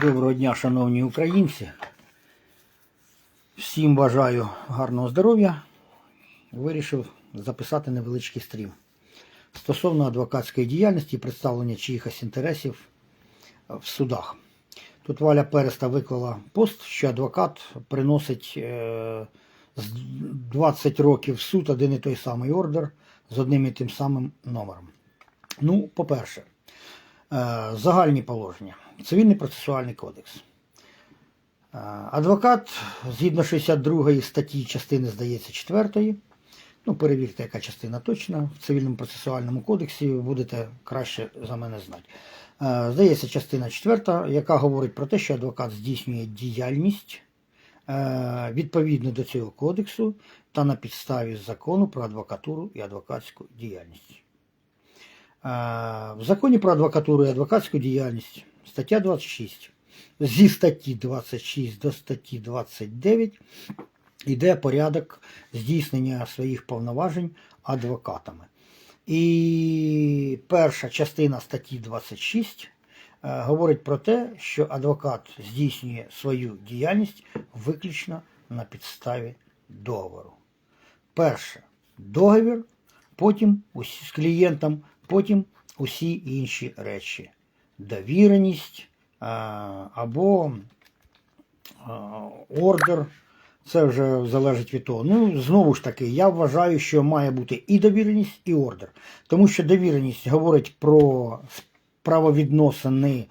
Доброго дня, шановні українці. Всім бажаю гарного здоров'я. Вирішив записати невеличкий стрім стосовно адвокатської діяльності і представлення чиїхось інтересів в судах. Тут Валя Переста виклала пост, що адвокат приносить е, з 20 років в суд один і той самий ордер з одним і тим самим номером. Ну, по-перше, Загальні положення. Цивільний процесуальний кодекс. Е, Адвокат, згідно 62 статті частини, здається, 4. Ну, перевірте, яка частина точна. В цивільному процесуальному кодексі будете краще за мене знати. Е, Здається, частина 4, яка говорить про те, що адвокат здійснює діяльність е, відповідно до цього кодексу та на підставі закону про адвокатуру і адвокатську діяльність. В законі про адвокатуру і адвокатську діяльність стаття 26. Зі статті 26 до статті 29 йде порядок здійснення своїх повноважень адвокатами. І перша частина статті 26 е, говорить про те, що адвокат здійснює свою діяльність виключно на підставі договору. Перше договір, потім з клієнтом, потім усі інші речі. Довіреність або ордер. Це вже залежить від того. Ну, знову ж таки, я вважаю, що має бути і довіреність, і ордер. Тому що довіреність говорить про правовідносини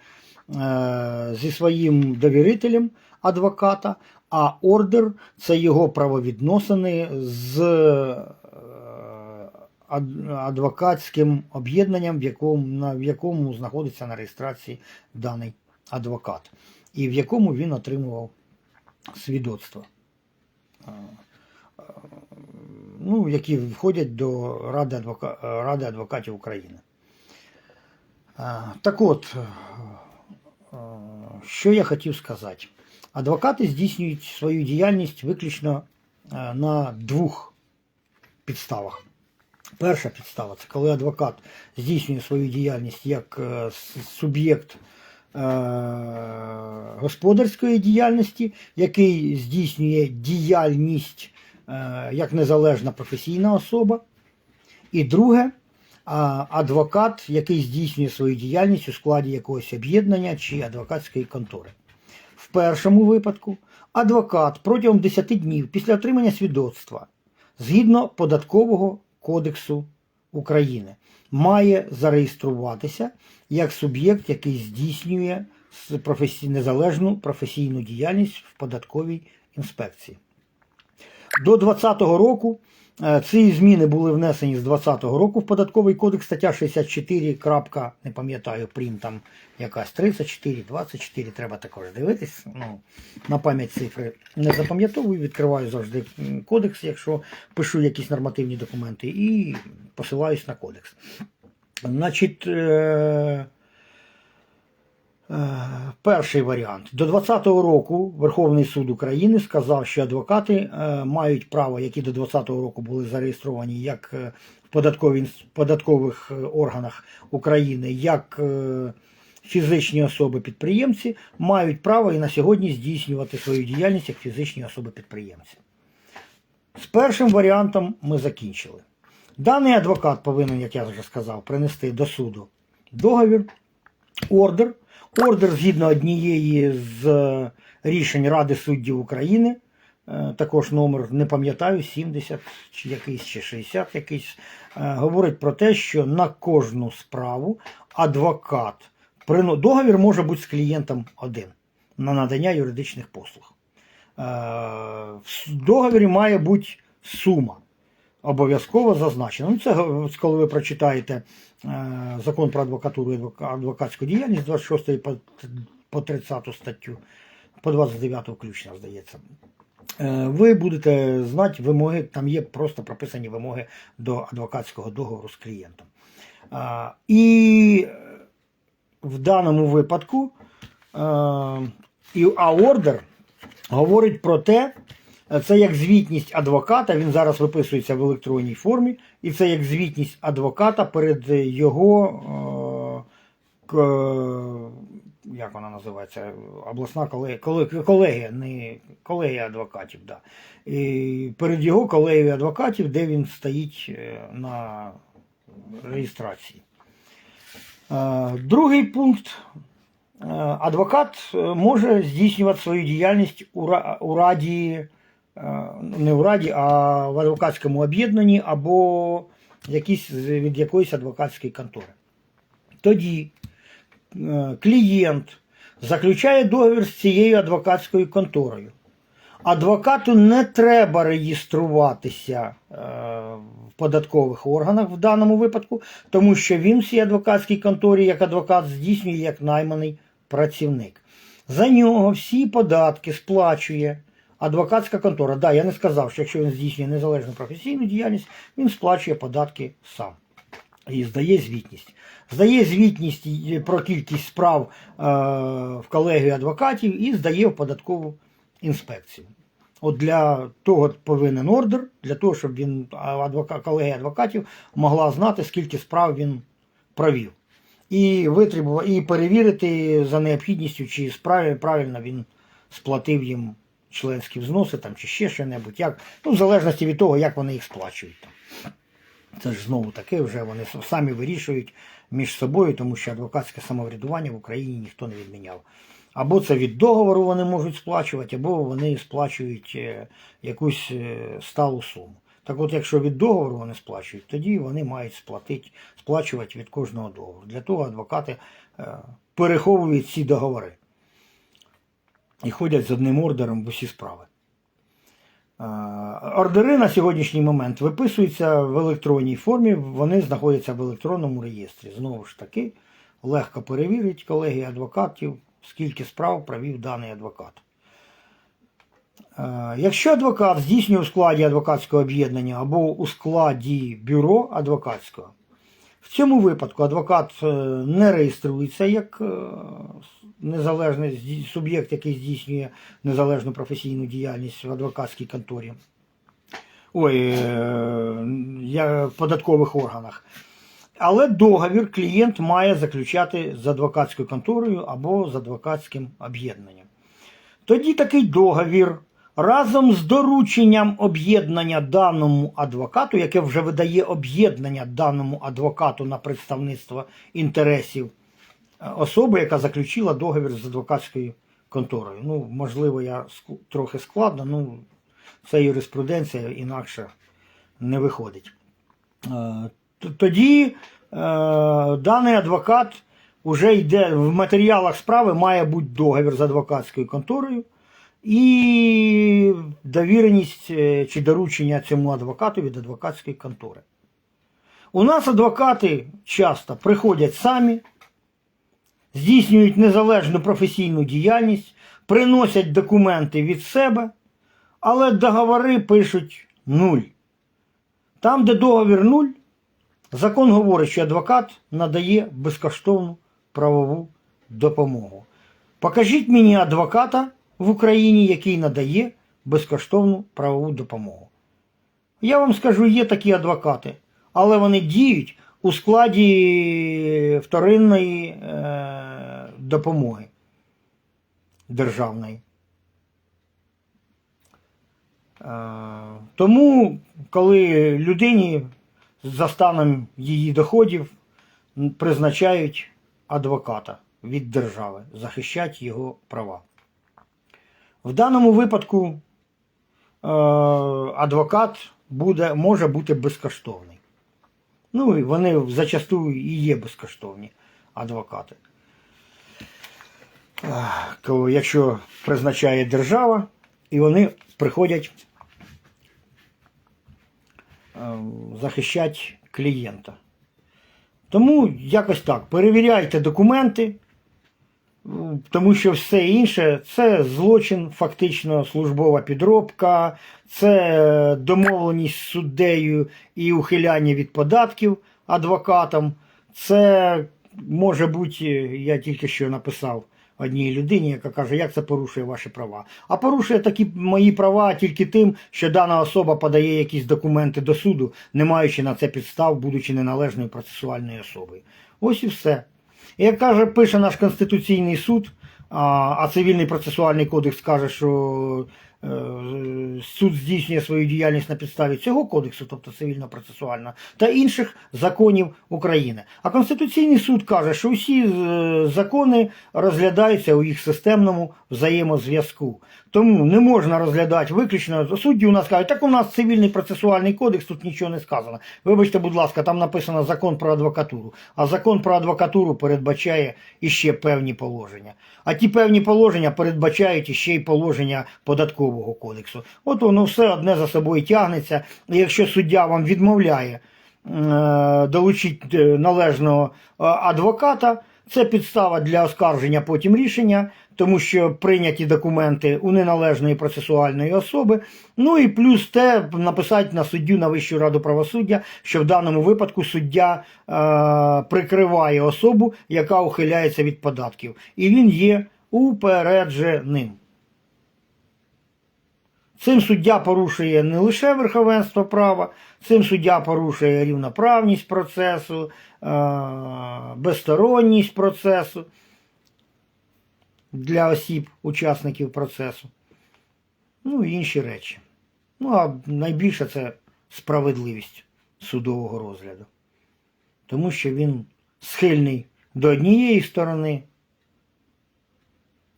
е, зі своїм довірителем адвоката, а ордер це його правовідносини з адвокатським об'єднанням, в якому, в якому знаходиться на реєстрації даний адвокат, і в якому він отримував свідоцтво. Ну, які входять до Ради, адвока... Ради адвокатів України. Так от, що я хотів сказати. Адвокати здійснюють свою діяльність виключно на двох підставах. Перша підстава це коли адвокат здійснює свою діяльність як е, суб'єкт е, господарської діяльності, який здійснює діяльність е, як незалежна професійна особа. І друге, адвокат, який здійснює свою діяльність у складі якогось об'єднання чи адвокатської контори. В першому випадку адвокат протягом 10 днів після отримання свідоцтва згідно податкового кодексу України має зареєструватися як суб'єкт, який здійснює незалежну професійну діяльність в податковій інспекції. До 2020 року ці зміни були внесені з 2020 року в податковий кодекс стаття 64. крапка, не пам'ятаю, прим там якась 34, 24, треба також дивитись. Ну, на пам'ять цифри не запам'ятовую, відкриваю завжди кодекс, якщо пишу якісь нормативні документи, і посилаюсь на кодекс. Значить, е, Е, Перший варіант. До 2020 року Верховний суд України сказав, що адвокати е, мають право, які до 2020 року були зареєстровані як е, в податкових е, органах України, як е, фізичні особи-підприємці, мають право і на сьогодні здійснювати свою діяльність як фізичні особи-підприємці. З першим варіантом ми закінчили. Даний адвокат повинен, як я вже сказав, принести до суду договір, ордер. Ордер згідно однієї з е, рішень Ради суддів України, е, також номер, не пам'ятаю, 70 чи якийсь, чи 60 якийсь, е, говорить про те, що на кожну справу адвокат договір може бути з клієнтом один на надання юридичних послуг. В договорі має бути сума обов'язково зазначено. Ну, це коли ви прочитаєте е, закон про адвокатуру і адвокатську діяльність 26 по, по 30 статтю, по 29 включно, здається. Е, Ви будете знати вимоги, там є просто прописані вимоги до адвокатського договору з клієнтом. І е, в даному випадку, е, і, а ордер говорить про те, це як звітність адвоката, він зараз виписується в електронній формі, і це як звітність адвоката перед його е, к- як вона називається, обласна колегія, колегія, не колегія адвокатів. Да. І перед його колегією адвокатів, де він стоїть е, на реєстрації. Е, Другий пункт. Е, Адвокат е, може здійснювати свою діяльність у ра- у раді, е, не у раді, а в адвокатському об'єднанні або якісь, від якоїсь адвокатської контори. Тоді е, клієнт заключає договір з цією адвокатською конторою. Адвокату не треба реєструватися е, в податкових органах в даному випадку, тому що він в цій адвокатській конторі як адвокат здійснює як найманий працівник. За нього всі податки сплачує адвокатська контора. Да, я не сказав, що якщо він здійснює незалежну професійну діяльність, він сплачує податки сам і здає звітність. Здає звітність про кількість справ е, в колегію адвокатів і здає в податкову інспекцію. От для того повинен ордер, для того, щоб він, адвока, колегія адвокатів могла знати, скільки справ він провів. І витребувати, і перевірити за необхідністю, чи справі правильно він сплатив їм членські взноси там, чи ще що-небудь. Як, ну, в залежності від того, як вони їх сплачують. Там. Це ж знову таке, вже вони самі вирішують між собою, тому що адвокатське самоврядування в Україні ніхто не відміняв. Або це від договору вони можуть сплачувати, або вони сплачують е, якусь е, сталу суму. Так от, якщо від договору вони сплачують, тоді вони мають сплатити, сплачувати від кожного договору. Для того адвокати е, переховують ці договори і ходять з одним ордером в усі справи. Е, Ордери на сьогоднішній момент виписуються в електронній формі, вони знаходяться в електронному реєстрі. Знову ж таки, легко перевірить колеги адвокатів, скільки справ провів даний адвокат. Е, Якщо адвокат здійснює у складі адвокатського об'єднання або у складі бюро адвокатського, в цьому випадку адвокат е, не реєструється як е, незалежний суб'єкт, який здійснює незалежну професійну діяльність в адвокатській конторі. Ой, е, я в податкових органах. Але договір клієнт має заключати з адвокатською конторою або з адвокатським об'єднанням. Тоді такий договір разом з дорученням об'єднання даному адвокату, яке вже видає об'єднання даному адвокату на представництво інтересів е, особи, яка заключила договір з адвокатською конторою. Ну, можливо, я трохи складно, ну це юриспруденція інакше не виходить. Е, Тоді е, даний адвокат вже йде в матеріалах справи, має бути договір з адвокатською конторою і довіреність е, чи доручення цьому адвокату від адвокатської контори. У нас адвокати часто приходять самі, здійснюють незалежну професійну діяльність, приносять документи від себе, але договори пишуть нуль. Там, де договір нуль, закон говорить, що адвокат надає безкоштовну правову допомогу. Покажіть мені адвоката в Україні, який надає безкоштовну правову допомогу. Я вам скажу, є такі адвокати, але вони діють у складі вторинної е, допомоги державної. Е, Тому, коли людині за станом її доходів призначають адвоката від держави, захищать його права. В даному випадку е, адвокат буде, може бути безкоштовний. Ну і вони зачасту і є безкоштовні адвокати. Е, Якщо призначає держава, і вони приходять е, захищати клієнта. Тому якось так. Перевіряйте документи, тому що все інше це злочин, фактично службова підробка, це домовленість з суддею і ухиляння від податків адвокатам. Це може бути, я тільки що написав одній людині, яка каже, як це порушує ваші права. А порушує такі мої права тільки тим, що дана особа подає якісь документи до суду, не маючи на це підстав, будучи неналежною процесуальною особою. Ось і все. Як каже, пише наш Конституційний суд, а, цивільний процесуальний кодекс каже, що суд здійснює свою діяльність на підставі цього кодексу, тобто цивільно-процесуального, та інших законів України. А Конституційний суд каже, що всі е, закони розглядаються у їх системному взаємозв'язку. Тому не можна розглядати виключно. Судді у нас кажуть, так у нас цивільний процесуальний кодекс, тут нічого не сказано. Вибачте, будь ласка, там написано закон про адвокатуру. А закон про адвокатуру передбачає іще певні положення. А ті певні положення передбачають іще й положення податкового кодексу. От воно все одне за собою тягнеться. Якщо суддя вам відмовляє е, долучити е, належного е, адвоката, це підстава для оскарження потім рішення, тому що прийняті документи у неналежної процесуальної особи. Ну і плюс те написати на суддю на Вищу раду правосуддя, що в даному випадку суддя е, прикриває особу, яка ухиляється від податків, і він є упередженим. Цим суддя порушує не лише верховенство права, цим суддя порушує рівноправність процесу, е, безсторонність процесу для осіб, учасників процесу. Ну і інші речі. Ну, а найбільше це справедливість судового розгляду. Тому що він схильний до однієї сторони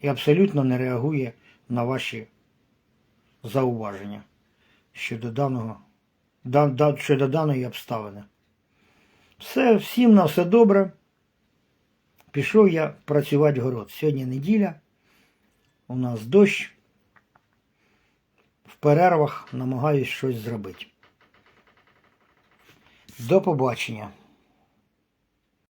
і абсолютно не реагує на ваші зауваження щодо даного, да, да, щодо даної обставини. Все, всім на все добре. Пішов я працювати в город. Сьогодні неділя, у нас дощ. В перервах намагаюсь щось зробити. До побачення.